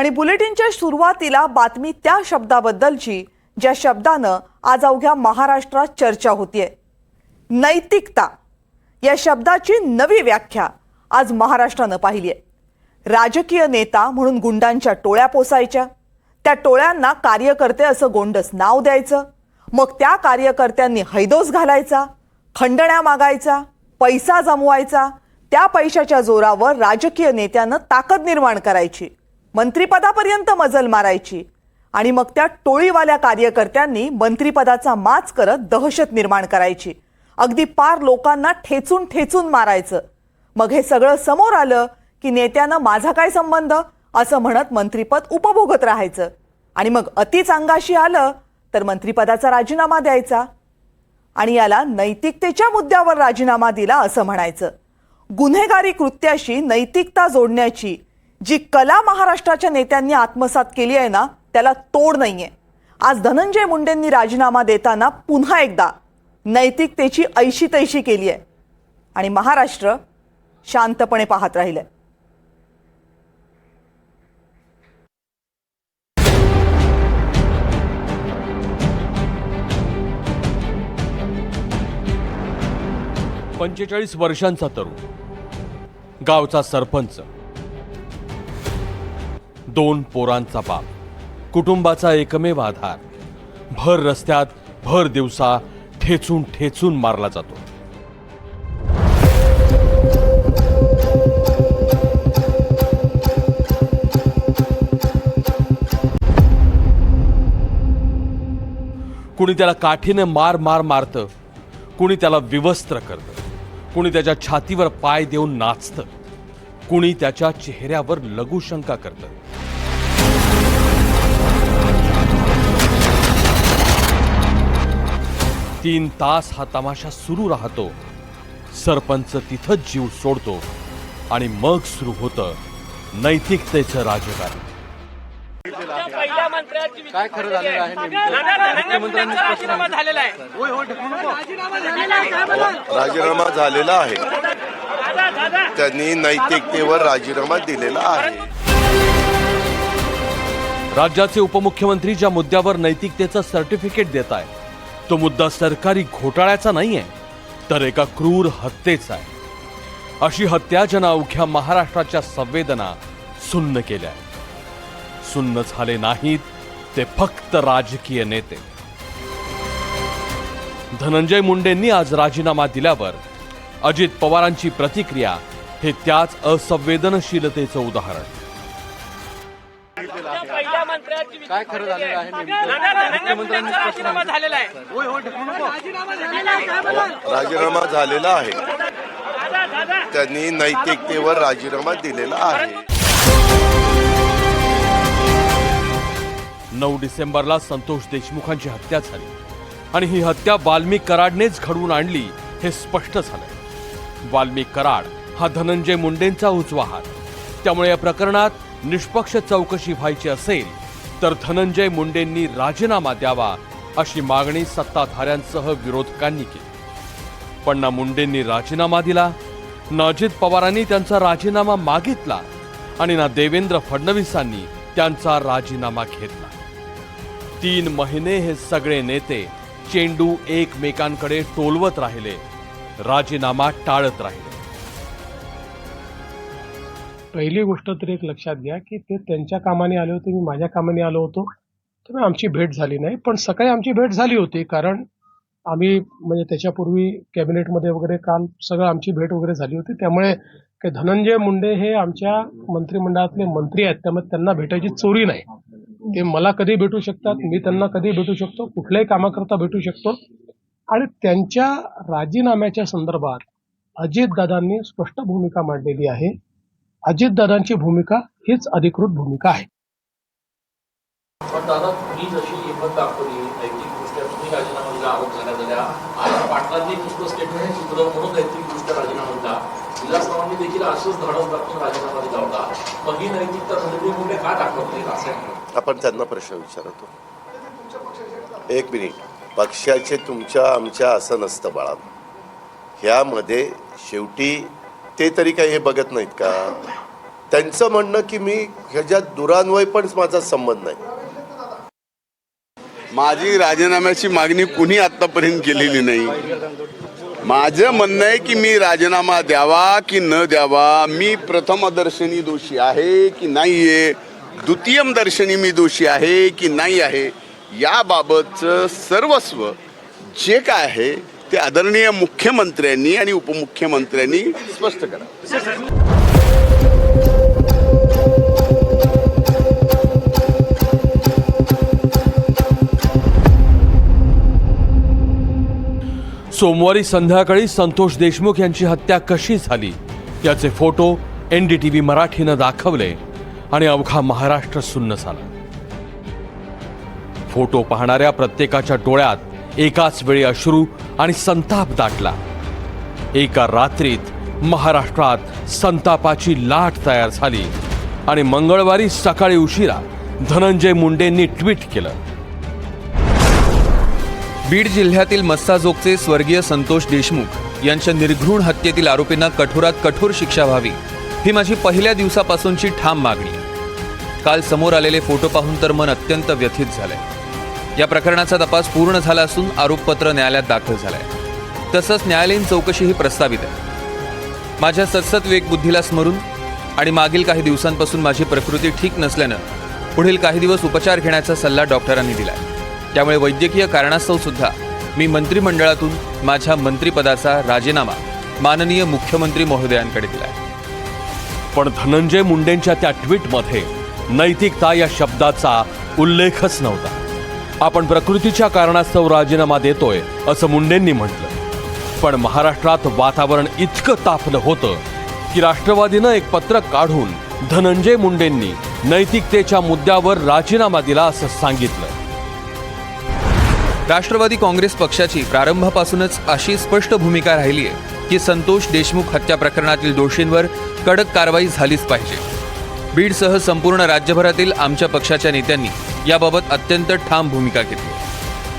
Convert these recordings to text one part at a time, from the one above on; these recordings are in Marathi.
आणि बुलेटिनच्या सुरुवातीला बातमी त्या शब्दाबद्दलची ज्या शब्दानं आज अवघ्या महाराष्ट्रात चर्चा होतीये. नैतिकता या शब्दाची नवी व्याख्या आज महाराष्ट्रानं पाहिली आहे राजकीय नेता म्हणून गुंडांच्या टोळ्या पोसायच्या. त्या टोळ्यांना कार्यकर्ते असं गोंडस नाव द्यायचं. मग त्या कार्यकर्त्यांनी हैदोस घालायचा खंडण्या मागायचा पैसा जमवायचा. त्या पैशाच्या जोरावर राजकीय नेत्यानं ताकद निर्माण करायची. मंत्रिपदापर्यंत मजल मारायची. आणि मग त्या टोळीवाल्या कार्यकर्त्यांनी मंत्रिपदाचा माच करत दहशत निर्माण करायची. अगदी पार लोकांना ठेचून ठेचून मारायचं. मग हे सगळं समोर आलं की नेत्यानं माझा काय संबंध? असं म्हणत मंत्रिपद उपभोगत राहायचं. आणि मग अतिच अंगाशी आलं तर मंत्रिपदाचा राजीनामा द्यायचा. आणि याला नैतिकतेच्या मुद्द्यावर राजीनामा दिला असं म्हणायचं. गुन्हेगारी कृत्याशी नैतिकता जोडण्याची जी कला महाराष्ट्राच्या नेत्यांनी आत्मसात केली आहे ना त्याला तोड नाहीये. आज धनंजय मुंडेंनी राजीनामा देताना पुन्हा एकदा नैतिकतेची ऐशी तैशी केली आहे. आणि महाराष्ट्र शांतपणे पाहत राहिलंय. पंचेचाळीस वर्षांचा तरुण. गावचा सरपंच. दोन पोरांचा बाप. कुटुंबाचा एकमेव आधार. भर रस्त्यात भर दिवसा ठेचून ठेचून मारला जातो. कुणी त्याला काठीने मार मार मारतं. कुणी त्याला विवस्त्र करतं. कुणी त्याच्या छातीवर पाय देऊन नाचतं. कुणी त्याच्या चेहऱ्यावर लघुशंका करतं. तीन तास हा तमाशा सुरू राहतो. सरपंच तिथंच जीव सोडतो आणि मग सुरू होतं नैतिकतेचं राजकारण. काय खरं झालेलं आहे राजीनामा झालेला आहे. राजीनामा झालेला आहे दादा दादा. त्यांनी नैतिकतेवर राजीनामा दिलेला आहे. राज्याचे उपमुख्यमंत्री ज्या मुद्द्यावर नैतिकतेचं सर्टिफिकेट देत आहे तो मुद्दा सरकारी घोटाळ्याचा नाहीये तर एका क्रूर हत्येचा आहे. अशी हत्या ज्यांना अवघ्या महाराष्ट्राच्या संवेदना सुन्न केल्या आहेत. सुन्न झाले नाहीत ते फक्त राजकीय नेते. धनंजय मुंडेंनी आज राजीनामा दिल्यावर अजित पवारांची प्रतिक्रिया हे त्याच असंवेदनशीलतेचं उदाहरण. काय खरं झालेलं आहे मुंडेंचा राजीनामा झालेला आहे. राजीनामा झालेला आहे. त्यांनी नैतिकतेवर राजीनामा दिलेला आहे. नऊ डिसेंबरला संतोष देशमुखांची हत्या झाली. आणि ही हत्या वाल्मिक कराडनेच घडवून आणली हे स्पष्ट झालंय. वाल्मिक कराड हा धनंजय मुंडेंचा उजवा हात. त्यामुळे या प्रकरणात निष्पक्ष चौकशी व्हायची असेल तर धनंजय मुंडेंनी राजीनामा द्यावा अशी मागणी सत्ताधाऱ्यांसह विरोधकांनी केली. पण ना मुंडेंनी राजीनामा दिला ना अजित पवारांनी त्यांचा राजीनामा मागितला आणि ना देवेंद्र फडणवीसांनी त्यांचा राजीनामा घेतला. तीन महिने हे सगळे नेते चेंडू एकमेकांकडे टोलवत राहिले राजीनामा टाळत राहिले. पहिली गोष्ट तरी एक लक्षात घ्या की ते त्यांच्या कामाने आले होते मी माझ्या कामाने आलो होतो. त्यामुळे आमची भेट झाली नाही पण सकाळी आमची भेट झाली होती कारण आम्ही म्हणजे त्याच्यापूर्वी कॅबिनेटमध्ये वगैरे काल सगळं आमची भेट वगैरे झाली होती. त्यामुळे काही धनंजय मुंडे हे आमच्या मंत्रिमंडळातले मंत्री आहेत त्यामुळे त्यांना भेटायची चोरी नाही. ते मला कधी भेटू शकतात मी त्यांना कधी भेटू शकतो कुठल्याही कामाकरता भेटू शकतो. आणि त्यांच्या राजीनाम्याच्या संदर्भात अजितदादांनी स्पष्ट भूमिका मांडलेली आहे. अजितदादांची भूमिका हीच अधिकृत भूमिका आहे. पण दादा तुम्ही जशी हिंमत दाखवली नैतिकदृष्ट्या तुम्ही राजीनामा दिला आरोप झाल्या झाल्या. आज पाटलांनी तुमचं स्टेटमेंट चुकलं म्हणून नैतिकदृष्ट्या राजीनामा दिला. विलासरावांनी देखील असंच धडक दाखवून राजीनामा दिला होता. मग ही नैतिकता धनंजय मुंडे का दाखवत नाही असं आहे आपण त्यांना प्रश्न विचारतो. एक मिनिट. पक्षाचे तुमच्या आमच्या असं नसतं बाळा. ह्यामध्ये शेवटी ते तरी काही हे बघत नाहीत का? त्यांचं म्हणणं की मी ह्याच्यात दुरान्वय पण माझा संबंध नाही. माझी राजीनाम्याची मागणी कुणी आतापर्यंत केलेली नाही. माझं म्हणणं आहे की मी राजीनामा द्यावा की न द्यावा मी प्रथमदर्शनी दोषी आहे की नाही आहे द्वितीयम दर्शनी मी दोषी आहे की नाही आहे याबाबतचं सर्वस्व जे काय आहे ते आदरणीय मुख्यमंत्र्यांनी आणि उपमुख्यमंत्र्यांनी स्पष्ट करा. सोमवारी संध्याकाळी संतोष देशमुख यांची हत्या कशी झाली याचे photo N D T V मराठीनं दाखवले आणि अवघा महाराष्ट्र सुन्न झाला. फोटो पाहणाऱ्या प्रत्येकाच्या डोळ्यात एकाच वेळी अश्रू आणि संताप दाटला. एका रात्रीत महाराष्ट्रात संतापाची लाट तयार झाली आणि मंगळवारी सकाळी उशिरा धनंजय मुंडेंनी ट्विट केलं. बीड जिल्ह्यातील मस्साजोगचे स्वर्गीय संतोष देशमुख यांच्या निर्घृण हत्येतील आरोपींना कठोरात कठोर शिक्षा व्हावी ही माझी पहिल्या दिवसापासूनची ठाम मागणी. काल समोर आलेले फोटो पाहून तर मन अत्यंत व्यथित झालंय. या प्रकरणाचा तपास पूर्ण झाला असून आरोपपत्र न्यायालयात दाखल झालंय. तसंच न्यायालयीन चौकशीही प्रस्तावित आहे. माझ्या सतसत विवेकबुद्धीला स्मरून आणि मागील काही दिवसांपासून माझी प्रकृती ठीक नसल्यानं पुढील काही दिवस उपचार घेण्याचा सल्ला डॉक्टरांनी दिला त्यामुळे वैद्यकीय कारणास्तव सुद्धा मी मंत्रिमंडळातून माझ्या मंत्रिपदाचा राजीनामा माननीय मुख्यमंत्री महोदयांकडे दिलाय. पण धनंजय मुंडेंच्या त्या ट्विटमध्ये नैतिकता या शब्दाचा उल्लेखच नव्हता. आपण प्रकृतीच्या कारणास्तव राजीनामा देतोय असं मुंडेंनी म्हटलं. पण महाराष्ट्रात वातावरण इतकं तापलं होतं की राष्ट्रवादीनं एक पत्रक काढून धनंजय मुंडेंनी नैतिकतेच्या मुद्द्यावर राजीनामा दिला असं सांगितलं. राष्ट्रवादी काँग्रेस पक्षाची प्रारंभापासूनच अशी स्पष्ट भूमिका राहिली आहे की संतोष देशमुख हत्या प्रकरणातील दोषींवर कडक कारवाई झालीच पाहिजे. बीडसह संपूर्ण राज्यभरातील आमच्या पक्षाच्या नेत्यांनी याबाबत अत्यंत ठाम भूमिका घेतली.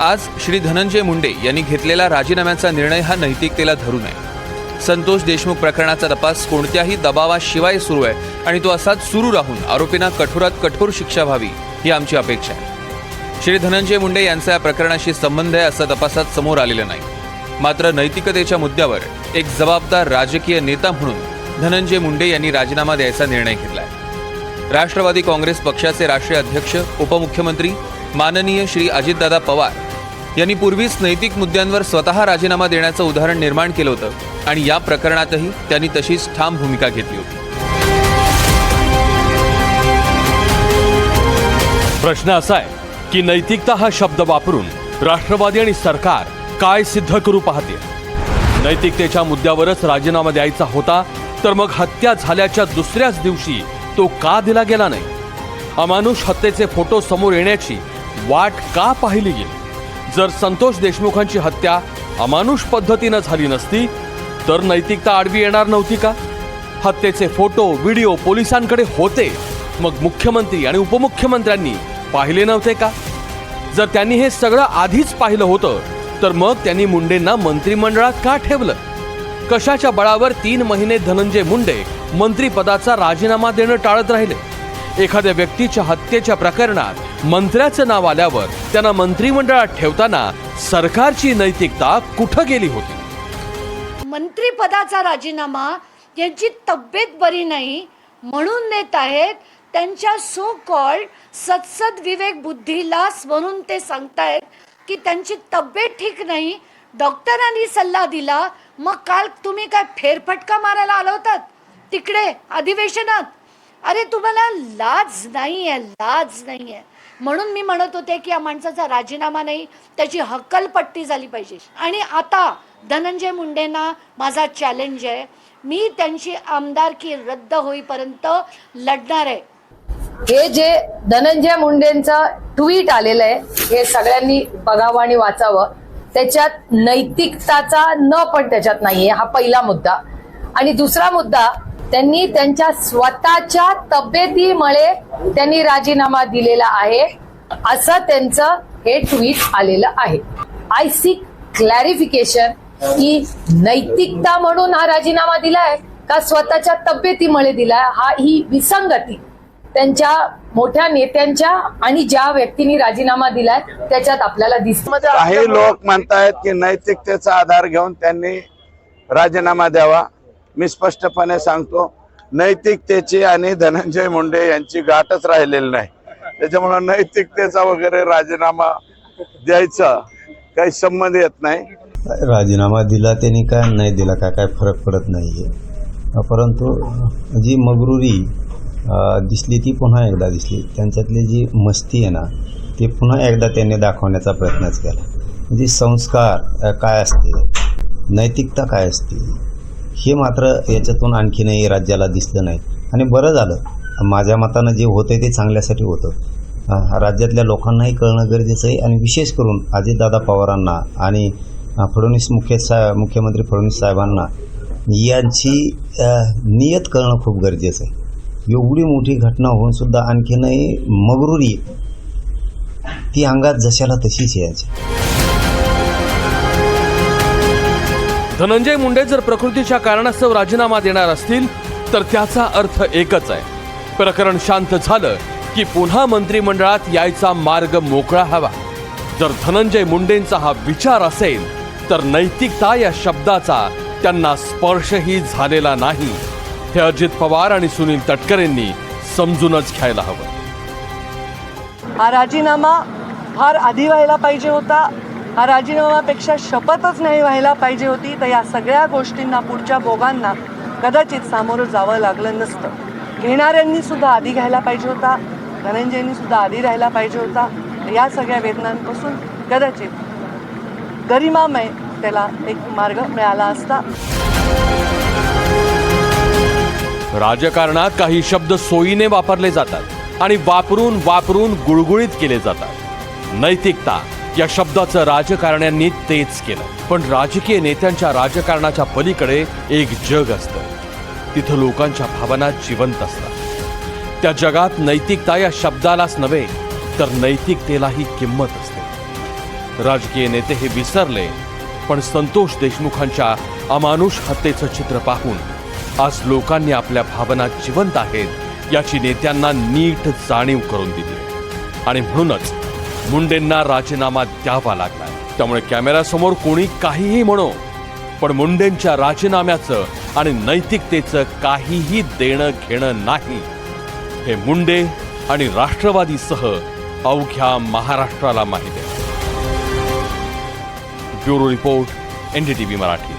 आज श्री धनंजय मुंडे यांनी घेतलेला राजीनाम्याचा निर्णय हा नैतिकतेला धरून आहे संतोष देशमुख प्रकरणाचा तपास कोणत्याही दबावाशिवाय सुरू आहे आणि तो असाच सुरू राहून आरोपींना कठोरात कठोर शिक्षा व्हावी ही आमची अपेक्षा आहे. श्री धनंजय मुंडे यांचा या प्रकरणाशी संबंध आहे असं तपासात समोर आलेलं नाही. मात्र नैतिकतेच्या मुद्द्यावर एक जबाबदार राजकीय नेता म्हणून धनंजय मुंडे यांनी राजीनामा द्यायचा निर्णय घेतला आहे. राष्ट्रवादी काँग्रेस पक्षाचे राष्ट्रीय अध्यक्ष उपमुख्यमंत्री माननीय श्री अजितदादा पवार यांनी पूर्वीच नैतिक मुद्द्यांवर स्वतः राजीनामा देण्याचं उदाहरण निर्माण केलं होतं आणि या प्रकरणातही त्यांनी तशीच ठाम भूमिका घेतली होती. प्रश्न असा आहे की नैतिकता हा शब्द वापरून राष्ट्रवादी आणि सरकार काय सिद्ध करू पाहते? नैतिकतेच्या मुद्द्यावरच राजीनामा द्यायचा होता तर मग हत्या झाल्याच्या दुसऱ्याच दिवशी तो का दिला गेला नाही? अमानुष हत्येचे फोटो समोर येण्याची वाट का पाहिली गेली? जर संतोष देशमुखांची हत्या अमानुष पद्धतीनं झाली नसती तर नैतिकता आडवी येणार नव्हती का? हत्येचे फोटो व्हिडिओ पोलिसांकडे होते मग मुख्यमंत्री आणि उपमुख्यमंत्र्यांनी पाहिले नव्हते का? जर त्यांनी हे सगळं आधीच पाहिलं होतं तर मग त्यांनी मुंडेंना मंत्रिमंडळात का ठेवलं? कशाच्या बळावर तीन महिने धनंजय मुंडे मंत्रीपदाचा राजीनामा देणं टाळत राहिले. एखाद्या व्यक्तीच्या हत्येच्या प्रकरणात मंत्र्याचं नाव आल्यावर त्यांना मंत्रिमंडळात ठेवताना सरकारची नैतिकता कुठं गेली होती? मंत्रीपदाचा राजीनामा यांची तब्येत बरी नाही म्हणून देत आहेत त्यांच्या सो कॉल्ड सत्सद विवेक बुद्धीला स्मरून ते सांगतायत की त्यांची तब्येत ठीक नाही. डॉक्टरांनी सल्ला दिला. मग काल तुम्ही काय फेरफटका मारायला आला होतात? तिकडे अधिवेशनात. अरे तुम्हाला लाज नाही आहे लाज नाही आहे म्हणून मी म्हणत होते की या माणसाचा राजीनामा नाही त्याची हक्कलपट्टी झाली पाहिजे. आणि आता धनंजय मुंडेंना माझा चॅलेंज आहे. मी त्यांची आमदारकी रद्द होईपर्यंत लढणार आहे. हे जे धनंजय मुंडेंचं ट्विट आलेलं आहे हे सगळ्यांनी बघावं आणि वाचावं. त्याच्यात नैतिकताचा न पण त्याच्यात नाहीये. हा पहिला मुद्दा. आणि दुसरा मुद्दा त्यांनी त्यांच्या स्वतःच्या तब्येतीमुळे त्यांनी राजीनामा दिलेला आहे. असं त्यांचं हे ट्विट आलेलं आहे. आय सी क्लॅरिफिकेशन की नैतिकता म्हणून हा राजीनामा दिलाय का स्वतःच्या तब्येतीमुळे दिलाय? हा ही विसंगती. त्यांच्या मोठ्या नेत्यांच्या आणि ज्या व्यक्तींनी राजीनामा दिलाय त्याच्यात आपल्याला दिसत काही लोक म्हणतायत की नैतिकतेचा आधार घेऊन त्यांनी राजीनामा द्यावा. मी स्पष्टपणे सांगतो नैतिकतेची आणि धनंजय मुंडे यांची गाठच राहिलेली नाही. त्याच्यामुळं नैतिकतेचा वगैरे राजीनामा द्यायचा काही संबंध येत नाही. राजीनामा दिला त्यांनी काय नाही दिला काय काय फरक पडत नाही आहे परंतु जी मगरुरी दिसली ती पुन्हा एकदा दिसली. त्यांच्यातली जी मस्ती आहे ना ती पुन्हा एकदा त्यांनी दाखवण्याचा प्रयत्नच केला. म्हणजे संस्कार काय असते नैतिकता काय असते हे मात्र याच्यातून आणखीनही राज्याला दिसलं नाही. आणि बरं झालं. माझ्या मतानं जे होतं ते चांगल्यासाठी होतं. राज्यातल्या लोकांनाही कळणं गरजेचं आहे आणि विशेष करून अजितदादा पवारांना आणि फडणवीस मुख्य सा मुख्यमंत्री फडणवीस साहेबांना यांची नियत कळणं खूप गरजेचं आहे. एवढी मोठी घटना होऊन सुद्धा आणखीनही मगरुरी ती अंगात जशाला तशीच यायची. धनंजय मुंडे जर प्रकृतीच्या कारणास्तव राजीनामा देणार असतील तर त्याचा अर्थ एकच आहे. प्रकरण शांत झालं की पुन्हा मंत्रिमंडळात यायचा मार्ग मोकळा हवा. जर धनंजय मुंडेंचा हा विचार असेल तर नैतिकता या शब्दाचा त्यांना स्पर्शही झालेला नाही. हे अजित पवार आणि सुनील तटकरेंनी समजूनच घ्यायला हवं. हा राजीनामा फार आधी व्हायला पाहिजे होता. हा राजीनामापेक्षा शपथच नाही व्हायला पाहिजे होती तर या सगळ्या गोष्टींना पुढच्या बोगांना कदाचित सामोरं जावं लागलं नसतं. घेणाऱ्यांनी सुद्धा आधी घ्यायला पाहिजे होता धनंजयनी सुद्धा आधी राहायला पाहिजे होता. या सगळ्या वेदनांपासून कदाचित गरिमामय त्याला एक मार्ग मिळाला असता. राजकारणात काही शब्द सोयीने वापरले जातात आणि वापरून वापरून गुळगुळीत केले जातात. नैतिकता या शब्दाचं राजकारण्यांनी तेच केलं. पण राजकीय नेत्यांच्या राजकारणाच्या पलीकडे एक जग असतं. तिथं लोकांच्या भावना जिवंत असतात. त्या जगात नैतिकता या शब्दालाच नव्हे तर नैतिकतेलाही किंमत असते. राजकीय नेते हे विसरले पण संतोष देशमुखांच्या अमानुष हत्येचं चित्र पाहून आज लोकांनी आपल्या भावना जिवंत आहेत याची नेत्यांना नीट जाणीव करून दिली. आणि म्हणूनच मुंडेंना राजीनामा द्यावा लागला. त्यामुळे कॅमेऱ्यासमोर कोणी काहीही म्हणो पण मुंडेंच्या राजीनाम्याचं आणि नैतिकतेचं काहीही देणं घेणं नाही. हे मुंडे आणि राष्ट्रवादीसह अवघ्या महाराष्ट्राला माहीत आहे. Bureau report NDTV Marathi.